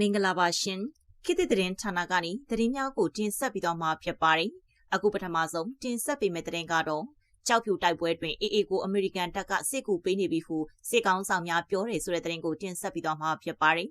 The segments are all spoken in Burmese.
မင်္ဂလာပါရှင်ခေတ်သစ်သတင်းဌာနကနေသတင်းများကိုတင်ဆက်ပြီးတော့မှာဖြစ်ပါတယ်အခုပထမဆုံးတင်ဆက်ပေးမယ့်သတင်းကတော့ကြောက်ဖြူတိုက်ပွဲတွင်အေအေကိုအမေရိကန်တပ်ကစစ်ကူပေးနေပြီဟုစစ်ကောင်းဆောင်များပြောတယ်ဆိုတဲ့သတင်းကိုတင်ဆက်ပြီးတော့မှာဖြစ်ပါတယ်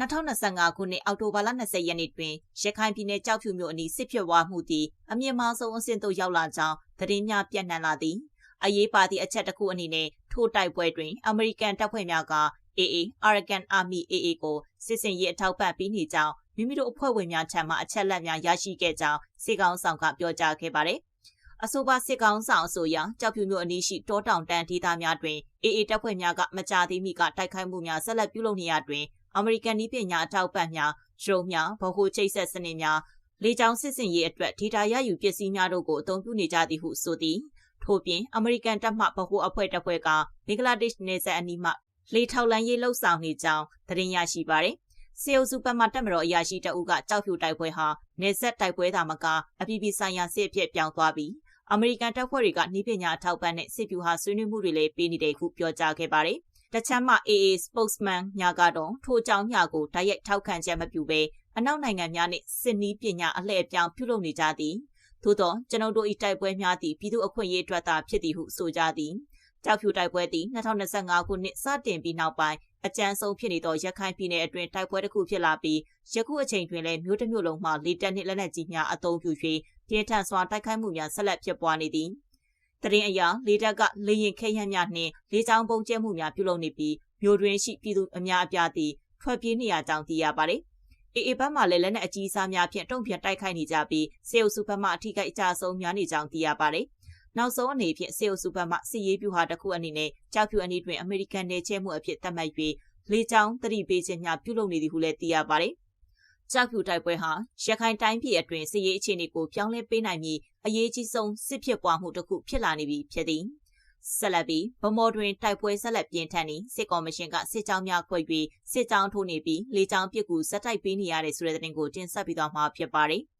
2025ခုနှစ်အောက်တိုဘာလ20ရက်နေ့တွင်ရခိုင်ပြည်နယ်ကြောက်ဖြူမြို့အနီးစစ်ဖြစ်ပွားမှုသည်အမြင့်မားဆုံးအဆင့်သို့ရောက်လာကြောင်းသတင်းများပြန့်နှံ့လာသည်အရေးပါသည့်အချက်တစ်ခုအနေနဲ့ထိုတိုက်ပွဲတွင် အမေရိကန်တပ်ဖွဲ့များက AA Arakan Army AA ကိုစစ်စင်ရေးအထောက်ပံ့ပေးနေကြောင်းမိမိတို့အဖွဲ့ဝင်များထံမှအချက်လက်များရရှိခဲ့ကြောင်းစစ်ကောင်ဆောင်ကပြောကြားခဲ့ပါတယ်။အဆိုပါစစ်ကောင်ဆောင်အဆိုအရကြောက်ဖြူမျိုးအနီးရှိတောတောင်တန်းဒေသများတွင် AA တပ်ဖွဲ့များကမကြာသေးမီကတိုက်ခိုက်မှုများဆက်လက်ပြုလုပ်နေရတွင်အမေရိကန်နည်းပညာအထောက်ပံ့များဒရုန်းများဗဟိုချိတ်ဆက်စနစ်များလေကြောင်းစစ်စင်ရေးအတွက်ဒေတာရယူပစ္စည်းများတို့ကိုအသုံးပြုနေကြသည်ဟုဆိုသည်ထို့ပြင်အမေရိကန်တပ်မှဗဟိုအဖွဲ့တပ်ဖွဲ့ကဘင်္ဂလားဒေ့ရှ်နယ်စပ်အနီးမှ လေထောက်လန်းရေးလှုပ်ဆောင်နေကြောင်းသတင်းရရှိပါတယ်။စေအုပ်စုပတ်မှတက်မတော်အရာရှိတအုပ်ကကြောက်ဖြူတိုက်ပွဲဟာနေဆက်တိုက်ပွဲသာမကအပြည်ပြည်ဆိုင်ရာစစ်အဖြစ်ပြောင်းသွားပြီးအမေရိကန်တပ်ဖွဲ့တွေကနှီးပညာအထောက်ပံ့တဲ့စစ်ဗျူဟာဆွေးနွေးမှုတွေလည်းပေးနေတဲ့ခုပြောကြားခဲ့ပါတယ်။တချမ်းမှ AA spokesman ညာကတော့ထိုအကြောင်းညာကိုတိုက်ရိုက်ထောက်ခံချက်မပြုဘဲအနောက်နိုင်ငံများနဲ့စစ်နီးပညာအလှည့်အပြောင်းပြုလုပ်နေကြသည်။သို့သောကျွန်ုပ်တို့၏တိုက်ပွဲများသည်ပြည်သူအခွင့်အရေးအတွက်သာဖြစ်သည်ဟုဆိုကြသည်။ ကြောက်ဖြူတိုက်ပွဲသည်2025ခုနှစ်စတင်ပြီးနောက်ပိုင်းအကြမ်းဆုံးဖြစ်နေသောရခိုင်ပြည်နယ်အတွင်းတိုက်ပွဲတစ်ခုဖြစ်လာပြီးယခုအချိန်တွင်လည်းမြို့တစ်မြို့လုံးမှာလေတပ်နှင့်လက်နက်ကြီးများအုံပြု၍ပြင်းထန်စွာတိုက်ခိုက်မှုများဆက်လက်ဖြစ်ပွားနေသည်။တရင်အရာလေတပ်ကလေရင်ခဲယမ်းများနှင့်လေကြောင်းပုံကျဲမှုများပြုလုပ်နေပြီးမြို့တွင်ရှိပြည်သူအများအပြားသည်ထွက်ပြေးနေရကြောင်းသိရပါတယ်။အေအေဘက်မှလည်းလက်နက်အကြီးစားများဖြင့်တုံ့ပြန်တိုက်ခိုက်နေကြပြီးစေအုပ်စုဘက်မှအထိကိအကြဆုံးများနေကြောင်းသိရပါတယ်။ နောက်ဆုံးအနေဖြင့်စေအုပ်စုဘက်မှစစ်ရေးဗျူဟာတစ်ခုအနေနဲ့ကြောက်ဖြူအနီးတွင်အမေရိကန်နယ်ချဲမှုအဖြစ်သတ်မှတ်၍လေကြောင်းတတိပေးခြင်းများပြုလုပ်နေသည်ဟုလည်းသိရပါတယ်။ကြောက်ဖြူတိုက်ပွဲဟာရခိုင်တိုင်းပြည်အတွင်းစစ်ရေးအခြေအနေကိုပြောင်းလဲပေးနိုင်ပြီးအရေးကြီးဆုံးစစ်ဖြစ်ပွားမှုတစ်ခုဖြစ်လာနေပြီဖြစ်သည်။ဆက်လက်ပြီးဗမော်တွင်တိုက်ပွဲဆက်လက်ပြင်းထန်နေစစ်ကော်မရှင်ကစစ်ကြောင်းများခွဲ၍စစ်ကြောင်းထိုးနေပြီးလေကြောင်းပစ်ကူဇက်တိုက်ပေးနေရတဲ့ဆိုတဲ့သတင်းကိုတင်ဆက်ပြီးတော့မှာဖြစ်ပါတယ်။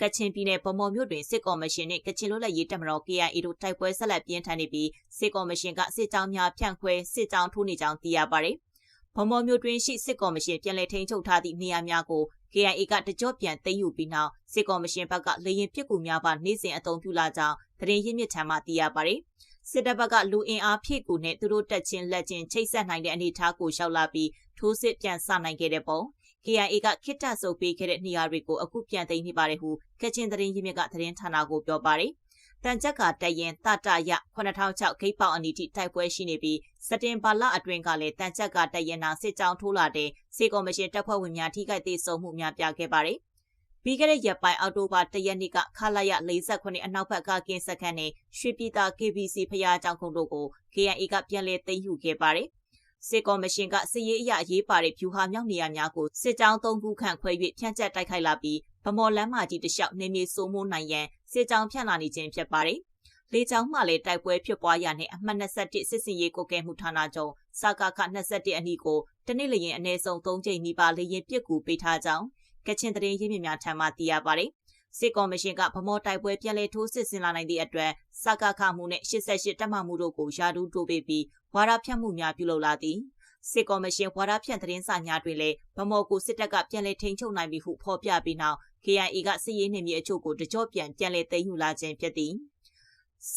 ကချင်ပြည်နယ်ဗမော်မြို့တွင်စစ်ကော်မရှင်နှင့်ကချင်လွတ်လပ်ရေးတပ်မတော် KIA တို့တိုက်ပွဲဆက်လက်ပြင်းထန်နေပြီးစစ်ကော်မရှင်ကစစ်ကြောင်းများဖြန့်ခွဲစစ်ကြောင်းထိုးနေကြောင်းသိရပါတယ်။ဗမော်မြို့တွင်ရှိစစ်ကော်မရှင်ပြန်လည်ထိန်းချုပ်ထားသည့်နေရာများကို KIA ကတကြော့ပြန်သိမ်းယူပြီးနောက်စစ်ကော်မရှင်ဘက်ကလေရင်ပစ်ကူများပါနေ့စဉ်အသုံးပြုလာကြောင်းသတင်းရင်းမြစ်ထံမှသိရပါတယ်။စစ်တပ်ဘက်ကလူအင်အားဖြည့်ကူနဲ့သူတို့တက်ချင်းလက်ချင်းချိတ်ဆက်နိုင်တဲ့အနေအထားကိုရှောက်လာပြီးထိုးစစ်ပြန်ဆနိုင်ခဲ့တဲ့ပုံ KIA ကခိတ္တဆုပ်ပေးခဲ့တဲ့နေရာတွေကိုအခုပြန်သိမ်းနေပါတယ်ဟုကချင်သတင်းရင်းမြစ်ကသတင်းဌာနကိုပြောပါတယ်။တန်ချက်ကတရင်တတရ9006ဂိတ်ပေါက်အနီထိတိုက်ပွဲရှိနေပြီးစတင်ဘာလအတွင်းကလည်းတန်ချက်ကတရင်နာစစ်ကြောင်းထိုးလာတဲ့စေကော်မရှင်တပ်ဖွဲ့ဝင်များထိခိုက်သေးဆုံးမှုများပြခဲ့ပါတယ်။ပြီးခဲ့တဲ့ရက်ပိုင်းအောက်တိုဘာ၁ရက်နေ့ကခလာရ48အနောက်ဘက်ကကင်းစခန်းနဲ့ရွှေပြည်သာ KBC ဖျားကြောင်ခုံတို့ကို KNA ကပြန်လည်သိမ်းယူခဲ့ပါတယ်။ စစ်ကော်မရှင်ကစစ်ရေးအရအရေးပါတဲ့ဖြူဟာမြောက်နေရာများကိုစစ်ကြောင်း၃ခုခန့်ခွဲ၍ဖြန့်ကျက်တိုက်ခိုက်လာပြီးဗမော်လမ်းမကြီးတစ်လျှောက်နေမြေစိုးမိုးနိုင်ရန်စစ်ကြောင်းဖြန့်လာနေခြင်းဖြစ်ပါတယ်။လေကြောင်းမှလည်းတိုက်ပွဲဖြစ်ပွားရာနှင့်အမှတ်21စစ်စင်ရေးကိုကဲမှုဌာနချုပ်စကာခ21အနီးကိုတနေ့လျင်အနည်းဆုံး၃ချိန်နီးပါးလေရင်ပစ်ကူပေးထားကြောင်းကချင်သတင်းရင်းမြစ်များထံမှသိရပါတယ်။ စစ်ကော်မရှင်ကဗမော်တိုက်ပွဲပြန်လည်ထိုးစစ်ဆင်လာနိုင်သည့်အတွက်စကာခမှုနဲ့88တပ်မမှုတို့ကိုယာဒူးတိုးပေးပြီးဝါဒဖြန့်မှုများပြုလုပ်လာသည်စစ်ကော်မရှင်ဝါဒဖြန့်သတင်းစာများတွင်လည်းဗမော်ကိုစစ်တပ်ကပြန်လည်ထိန်းချုပ်နိုင်ပြီဟုဖော်ပြပြီးနောက် KIA ကစစ်ရေးနေမြေအချို့ကိုတကြော့ပြန်ပြန်လည်သိမ်းယူလာခြင်းဖြစ်သည်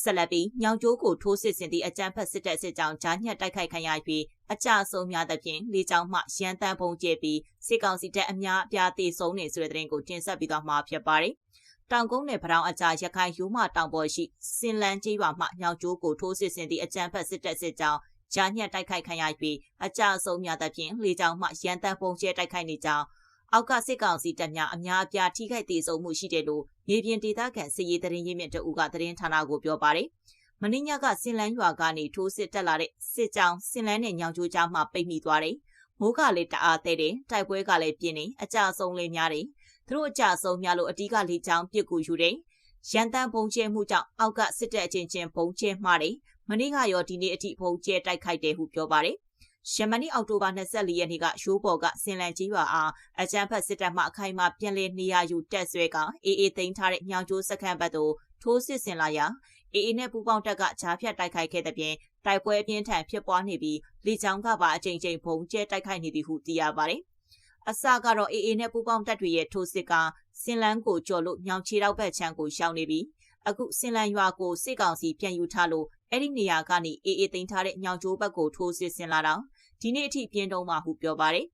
ဆက်လက်ပြီးညောင်ကျိုးကိုထိုးစစ်ဆင်သည့်အကြမ်းဖက်စစ်တပ်စစ်ကြောင်းဂျာညက်တိုက်ခိုက်ခံရပြီး အကြဆုံးများသဖြင့်လေကြောင်းမှရန်တမ်းပုံကျဲပြီးစစ်ကောင်စီတပ်အများအပြားသေဆုံးနေဆိုတဲ့သတင်းကိုတင်ဆက်ပြီးတော့မှာဖြစ်ပါတယ်။တောင်ကုန်းနယ်ပထောင်အကြာရခိုင်ယူမတောင်ပေါ်ရှိစင်လန်းကြီးရွာမှညောင်ကျိုးကိုထိုးစစ်ဆင်သည့်အကြမ်းဖက်စစ်တပ်စစ်ကြောင်းကြားညှက်တိုက်ခိုက်ခံရပြီးအကြအဆုံးများသဖြင့်လေကြောင်းမှရန်တမ်းပုံကျဲတိုက်ခိုက်နေကြောင်းအောက်ကစစ်ကောင်စီတပ်များအများအပြားထိခိုက်သေးဆုံးမှုရှိတယ်လို့မြေပြင်ဒေသခံစစ်ရေးသတင်းရင်းမြစ်တအူကသတင်းဌာနကိုပြောပါတယ်။ မင်းညကစင်လန်းရွာကနေထိုးစစ်တက်လာတဲ့စစ်ကြောင်းစင်လန်းနဲ့ညောင်ကျိုးကြားမှာပိတ်မိသွားတယ်။မိုးကလည်းတအားတဲ့တယ်တိုက်ပွဲကလည်းပြင်းနေအကြအဆုံးလေးများတယ်။သူတို့အကြအဆုံးများလို့အတီးကလေးချောင်းပြစ်ကူယူတယ်။ရန်တမ်းပုံကျဲမှုကြောင့်အောက်ကစစ်တပ်အချင်းချင်းပုံကျဲမှားတယ်မနေ့ကရောဒီနေ့အထိဖုန်ကျဲတိုက်ခိုက်တယ်ဟုပြောပါတယ်။ယမနီအောက်တိုဘာ24ရက်နေ့ကရိုးပေါ်ကစင်လန်ကြီးရွာအားအကြမ်းဖက်စစ်တပ်မှအခိုင်အမာပြန်လည်နေရာယူတက်ဆွဲကအေးအေးသိမ်းထားတဲ့ညောင်ကျိုးစခန်းဘက်သို့ထိုးစစ်ဆင်လာရာ အေးအေးနဲ့ပူပေါင်းတပ်ကဂျားဖြတ်တိုက်ခိုက်ခဲ့တဲ့ပြင်တိုက်ပွဲအပြင်းထန်ဖြစ်ပွားနေပြီးလေကြောင်းကပါအကြိမ်ကြိမ်ဖုန်ကျဲတိုက်ခိုက်နေသည်ဟုသိရပါတယ်။အစကတော့ AA နဲ့ပူးပေါင်းတပ်တွေရဲ့ထိုးစစ်ကစင်လန်းကိုကျော်လို့ညောင်ချီတော့ဘက်ချမ်းကိုရှောင်နေပြီးအခုစင်လန်းရွာကိုစစ်ကောင်စီပြန်ယူထားလို့အဲ့ဒီနေရာကနေ AA တင်ထားတဲ့ညောင်ကျိုးဘက်ကိုထိုးစစ်ဆင်လာတော့ဒီနေ့အထိပြင်းတုံးမှဟုပြောပါတယ်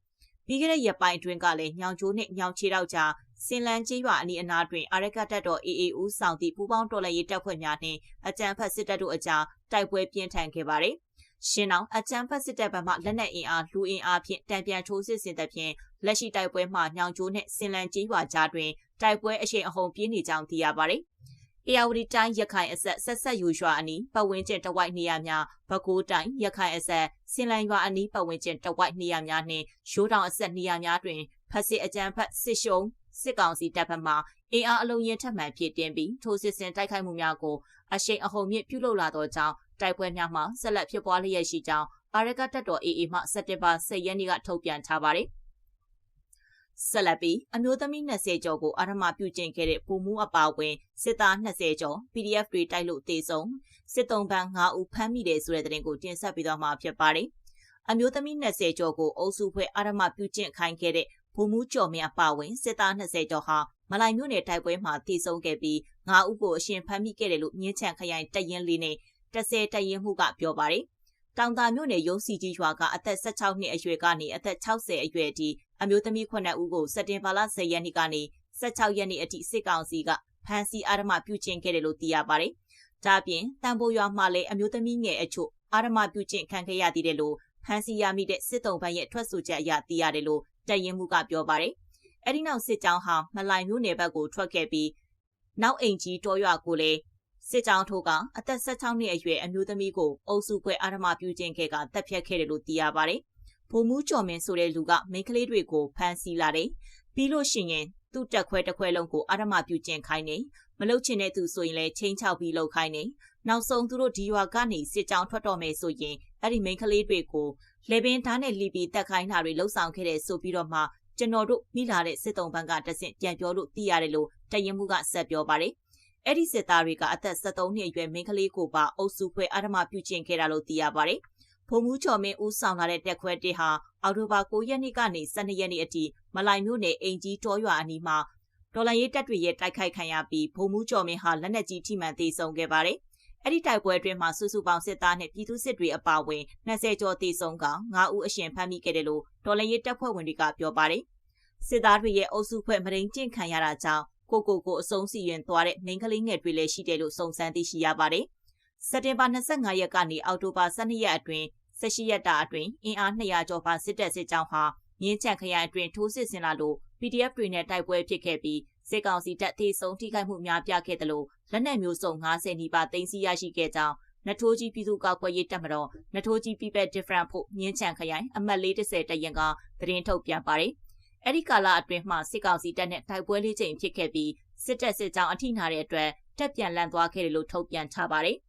ပြီးခဲ့တဲ့ရက်ပိုင်းအတွင်းကလည်းညောင်ကျိုးနဲ့ညောင်ချီတော့ကြားစင်လန်းကြီးရွာအနီးအနားတွင်အာရကတပ်တော် AA ဦးဆောင်သည့်ပူးပေါင်းတော်လှန်ရေးတပ်ဖွဲ့များနှင့်အကြမ်းဖက်စစ်တပ်တို့အကြားတိုက်ပွဲပြင်းထန်ခဲ့ပါတယ်။ရှင်းအောင်အကြမ်းဖက်စစ်တပ်ဘက်မှလက်နက်အင်အားလူအင်အားဖြင့်တံပြန်ထိုးစစ်ဆင်တဲ့ဖြင့်လက်ရှိတိုက်ပွဲမှာညောင်ကျိုးနှင့်စင်လန်းကြီးရွာကြားတွင်တိုက်ပွဲအရှိန်အဟုန်ပြင်းနေကြောင်းသိရပါတယ်။ အေယာဝတီတိုင်းရခိုင်အဆက်ဆက်ဆက်ယူရွာအနီးပတ်ဝန်းကျင်တဝိုက်နေရာများဘကိုးတိုင်းရခိုင်အဆက်စင်လန်ရွာအနီးပတ်ဝန်းကျင်တဝိုက်နေရာများနှင့်ရိုးတောင်အဆက်နေရာများတွင်ဖက်စစ်အကြမ်းဖက်စစ်ရှုံးစစ်ကောင်စီတပ်ဖက်မှအင်အားအလုံးရင်ထပ်မံဖြစ်တင်ပြီးထိုးစစ်ဆင်တိုက်ခိုက်မှုများကိုအရှိန်အဟုန်မြင့်ပြုလုပ်လာသောကြောင့်တိုက်ပွဲများမှာဆက်လက်ဖြစ်ပွားလျက်ရှိကြောင်းအာရကတပ်တော် AA မှစက်တင်ဘာ10ရက်နေ့ကထုတ်ပြန်ထားပါတယ်။ ဆက်လက်ပြီးအမျိုးသမီး20ကျော်ကိုအာရမပြုကျင့်ခဲ့တဲ့ပုံမှုအပါဝင်စစ်သား20ကျော် PDF တွေတိုက်လို့တေဆုံးစစ်တုံးပန်း9ဦးဖမ်းမိတယ်ဆိုတဲ့သတင်းကိုတင်ဆက်ပေးသွားမှာဖြစ်ပါတယ်။အမျိုးသမီး20ကျော်ကိုအုပ်စုဖွဲ့အာရမပြုကျင့်ခိုင်းခဲ့တဲ့ဗိုလ်မှူးကျော်မင်းအပါဝင်စစ်သား20ကျော်ဟာမလိုင်မြို့နယ်တိုက်ပွဲမှာတည်ဆုံခဲ့ပြီး9ဦးကိုအရှင်ဖမ်းမိခဲ့တယ်လို့မြင်းချံခရိုင်တပ်ရင်းလေးနဲ့10တပ်ရင်းမှုကပြောပါတယ်။တောင်တာမြို့နယ်ရုံးစီကြီးရွာကအသက်16နှစ်အရွယ်ကနေအသက်60အရွယ်အထိ အမျိုးသမီး9ဦးကိုစက်တင်ဘာလ10ရက်နေ့ကနေ16ရက်နေ့အထိစစ်ကောင်စီကဖမ်းဆီးအာရမပြုကျင့်ခဲ့တယ်လို့သိရပါတယ်။ဒါပြင်တန်ဖိုးရွာမှာလည်းအမျိုးသမီးငယ်အချို့အာရမပြုကျင့်ခံခဲ့ရသေးတယ်လို့ဖမ်းဆီးရမိတဲ့စစ်တုံးပန်းရဲ့ထွက်ဆိုချက်အရသိရတယ်လို့တပ်ရင်းမှုကပြောပါတယ်။အဲဒီနောက်စစ်ကြောင်းဟာမလိုင်မြို့နယ်ဘက်ကိုထွက်ခဲ့ပြီးနောက်အိမ်ကြီးတောရွာကိုလည်းစစ်ကြောင်းထိုးကအသက်16နှစ်အရွယ်အမျိုးသမီးကိုအုပ်စုခွဲအာရမပြုခြင်းခဲ့ကတပ်ဖြတ်ခဲ့တယ်လို့သိရပါတယ်။ ဗိုလ်မှူးကျော်မင်းဆိုတဲ့လူကမိန်းကလေးတွေကိုဖမ်းဆီးလာတယ်။ပြီးလို့ရှိရင်သူ့တက်ခွဲတစ်ခွဲလုံးကိုအာရမပြုခြင်းခိုင်းနေမလုတ်ချင်တဲ့သူဆိုရင်လည်းချင်းချောက်ပြီးလှုပ်ခိုင်းနေနောက်ဆုံးသူတို့ဒီရွာကနေစစ်ကြောင်းထွက်တော်မယ်ဆိုရင်အဲ့ဒီမိန်းကလေးတွေကိုလေပင်ဓာတ်နဲ့လီပီတက်ခိုင်းတာတွေလှုပ်ဆောင်ခဲ့တဲ့ဆိုပြီးတော့မှကျွန်တော်တို့မိလာတဲ့စစ်တုံးဘန်းကတဆင့်ပြန်ပြောလို့သိရတယ်လို့တရင်မှုကဆက်ပြောပါတယ်။အဲ့ဒီစစ်သားတွေကအသက်73နှစ်အရွယ်မိန်းကလေးကိုပါအုပ်စုဖွဲ့အာဓမပြုကျင့်ခဲ့တာလို့သိရပါတယ်။ ဖုံမှုချော်မင်းဦးဆောင်လာတဲ့တက်ခွဲတစ်ဟာအော်တိုဘာ9ရက်နေ့ကနေ12ရက်နေ့အထိမလိုင်မြို့နယ်အင်ကြီးတောရွာအနီးမှာဒေါ်လာရေးတပ်တွေရဲ့တိုက်ခိုက်ခံရပြီးဖုံမှုချော်မင်းဟာလက်နက်ကြီးထိမှန်သေးဆုံးခဲ့ပါတယ်။အဲ့ဒီတိုက်ပွဲအတွင်းမှာစုစုပေါင်းစစ်သားနဲ့ပြည်သူစစ်တွေအပါအဝင်20ကျော်တေဆုံးက9ဦးအရှင်ဖမ်းမိခဲ့တယ်လို့ဒေါ်လာရေးတပ်ဖွဲ့ဝင်တွေကပြောပါတယ်။စစ်သားတွေရဲ့အုပ်စုဖွဲ့မရင်းကျင့်ခံရတာကြောင့်ကိုကိုကိုအစုံစီရင်သွားတဲ့မိန်းကလေးငယ်တွေလည်းရှိတယ်လို့စုံစမ်းသိရှိရပါတယ်။စက်တင်ဘာ25ရက်ကနေအောက်တိုဘာ12ရက်အတွင်း 18ရက်တာအတွင်းအင်အား200ကျော်ပါစစ်တပ်စစ်ကြောင်းဟာမြင်းချံခရိုင်အတွင်းထိုးစစ်ဆင်လာလို့ PDF တွေနဲ့တိုက်ပွဲဖြစ်ခဲ့ပြီးစစ်ကောင်စီတပ်သေးဆုံးထိခိုက်မှုများပြခဲ့တယ်လို့လက်နက်မျိုးစုံ90နီးပါးတင်စီရရှိခဲ့ကြောင်းနထိုးကြီးပြည်သူ့ကောက်ွယ်ရေးတပ်မတော်နထိုးကြီး People Different ဖို့မြင်းချံခရိုင်အမှတ်430တရင်ကသတင်းထုတ်ပြန်ပါတယ်။အဲ့ဒီကာလအတွင်းမှာစစ်ကောင်စီတပ်နဲ့တိုက်ပွဲလေးချိန်ဖြစ်ခဲ့ပြီးစစ်တပ်စစ်ကြောင်းအထိနာတဲ့အတွက်တက်ပြန်လန့်သွားခဲ့တယ်လို့ထုတ်ပြန်ထားပါတယ်။